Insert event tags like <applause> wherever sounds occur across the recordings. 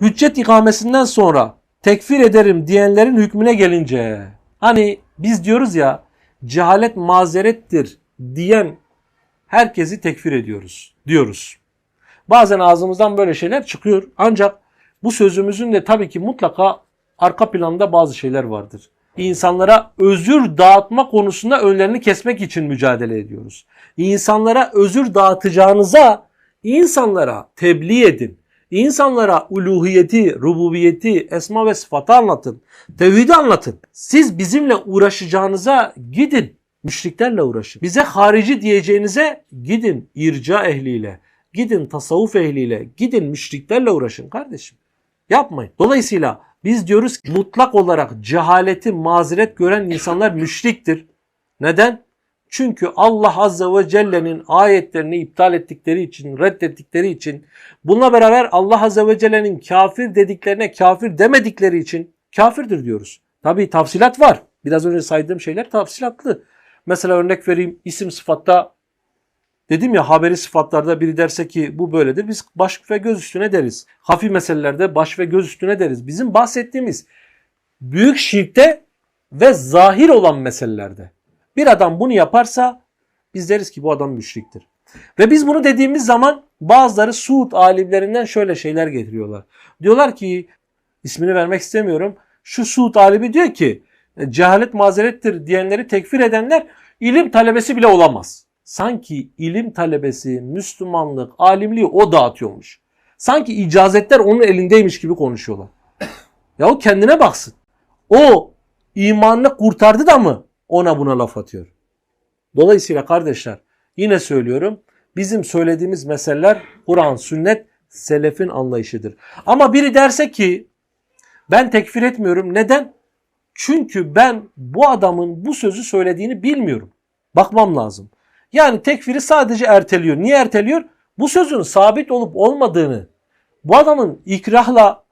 hüccet ikamesinden sonra tekfir ederim diyenlerin hükmüne gelince hani biz diyoruz ya cehalet mazerettir diyen herkesi tekfir ediyoruz diyoruz. Bazen ağzımızdan böyle şeyler çıkıyor ancak bu sözümüzün de tabii ki mutlaka arka planda bazı şeyler vardır. İnsanlara özür dağıtma konusunda önlerini kesmek için mücadele ediyoruz. İnsanlara özür dağıtacağınıza insanlara tebliğ edin. İnsanlara uluhiyeti, rububiyeti, esma ve sıfatı anlatın. Tevhidi anlatın. Siz bizimle uğraşacağınıza gidin. Müşriklerle uğraşın. Bize harici diyeceğinize gidin irca ehliyle. Gidin tasavvuf ehliyle. Gidin müşriklerle uğraşın kardeşim. Yapmayın. Dolayısıyla biz diyoruz ki mutlak olarak cehaleti mazeret gören insanlar müşriktir. Neden? Çünkü Allah Azze ve Celle'nin ayetlerini iptal ettikleri için, reddettikleri için, bununla beraber Allah Azze ve Celle'nin kafir dediklerine kafir demedikleri için kafirdir diyoruz. Tabi tafsilat var. Biraz önce saydığım şeyler tafsilatlı. Mesela örnek vereyim isim sıfatta Dedim ya haberi sıfatlarda biri derse ki bu böyledir. Biz baş ve göz üstüne deriz. Hafif meselelerde baş ve göz üstüne deriz. Bizim bahsettiğimiz büyük şirkte ve zahir olan meselelerde. Bir adam bunu yaparsa biz deriz ki bu adam müşriktir. Ve biz bunu dediğimiz zaman bazıları Suud alimlerinden şöyle şeyler getiriyorlar. Diyorlar ki ismini vermek istemiyorum. Şu Suud alimi diyor ki cehalet mazerettir diyenleri tekfir edenler ilim talebesi bile olamaz sanki ilim talebesi, Müslümanlık, alimliği o dağıtıyormuş. Sanki icazetler onun elindeymiş gibi konuşuyorlar. <coughs> Ya o kendine baksın. O imanını kurtardı da mı ona buna laf atıyor? Dolayısıyla kardeşler yine söylüyorum bizim söylediğimiz meseleler Kur'an, sünnet, selefin anlayışıdır. Ama biri derse ki ben tekfir etmiyorum. Neden? Çünkü ben bu adamın bu sözü söylediğini bilmiyorum. Bakmam lazım. Yani tekfiri sadece erteliyor. Niye erteliyor? Bu sözün sabit olup olmadığını, bu adamın ikrahla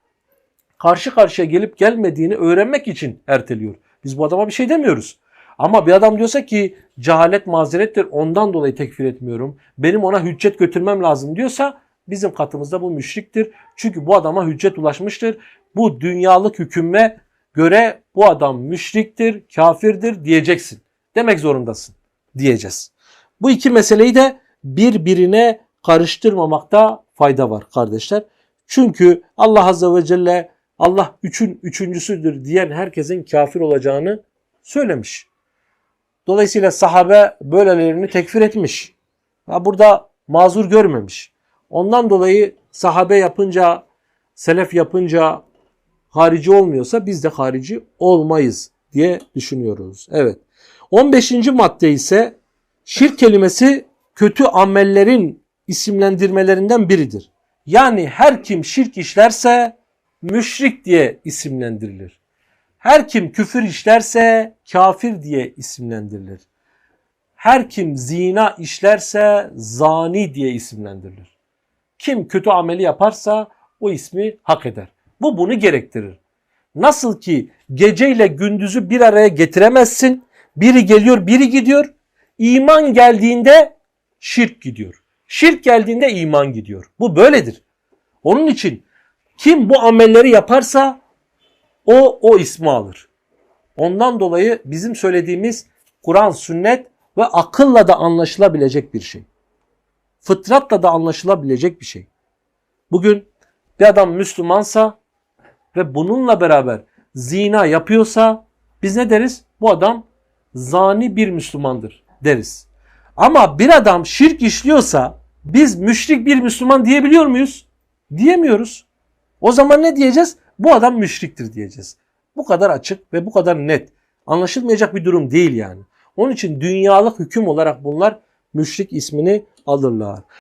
karşı karşıya gelip gelmediğini öğrenmek için erteliyor. Biz bu adama bir şey demiyoruz. Ama bir adam diyorsa ki cehalet mazerettir ondan dolayı tekfir etmiyorum. Benim ona hüccet götürmem lazım diyorsa bizim katımızda bu müşriktir. Çünkü bu adama hüccet ulaşmıştır. Bu dünyalık hükümme göre bu adam müşriktir, kafirdir diyeceksin. Demek zorundasın diyeceğiz. Bu iki meseleyi de birbirine karıştırmamakta fayda var kardeşler. Çünkü Allah Azze ve Celle Allah üçün üçüncüsüdür diyen herkesin kafir olacağını söylemiş. Dolayısıyla sahabe böylelerini tekfir etmiş. Ha burada mazur görmemiş. Ondan dolayı sahabe yapınca, selef yapınca harici olmuyorsa biz de harici olmayız diye düşünüyoruz. Evet. 15. madde ise şirk kelimesi kötü amellerin isimlendirmelerinden biridir. Yani her kim şirk işlerse müşrik diye isimlendirilir. Her kim küfür işlerse kafir diye isimlendirilir. Her kim zina işlerse zani diye isimlendirilir. Kim kötü ameli yaparsa o ismi hak eder. Bu bunu gerektirir. Nasıl ki geceyle gündüzü bir araya getiremezsin. Biri geliyor, biri gidiyor. İman geldiğinde şirk gidiyor. Şirk geldiğinde iman gidiyor. Bu böyledir. Onun için kim bu amelleri yaparsa o o ismi alır. Ondan dolayı bizim söylediğimiz Kur'an, sünnet ve akılla da anlaşılabilecek bir şey. Fıtratla da anlaşılabilecek bir şey. Bugün bir adam Müslümansa ve bununla beraber zina yapıyorsa biz ne deriz? Bu adam zani bir Müslümandır deriz. Ama bir adam şirk işliyorsa biz müşrik bir Müslüman diyebiliyor muyuz? Diyemiyoruz. O zaman ne diyeceğiz? Bu adam müşriktir diyeceğiz. Bu kadar açık ve bu kadar net. Anlaşılmayacak bir durum değil yani. Onun için dünyalık hüküm olarak bunlar müşrik ismini alırlar.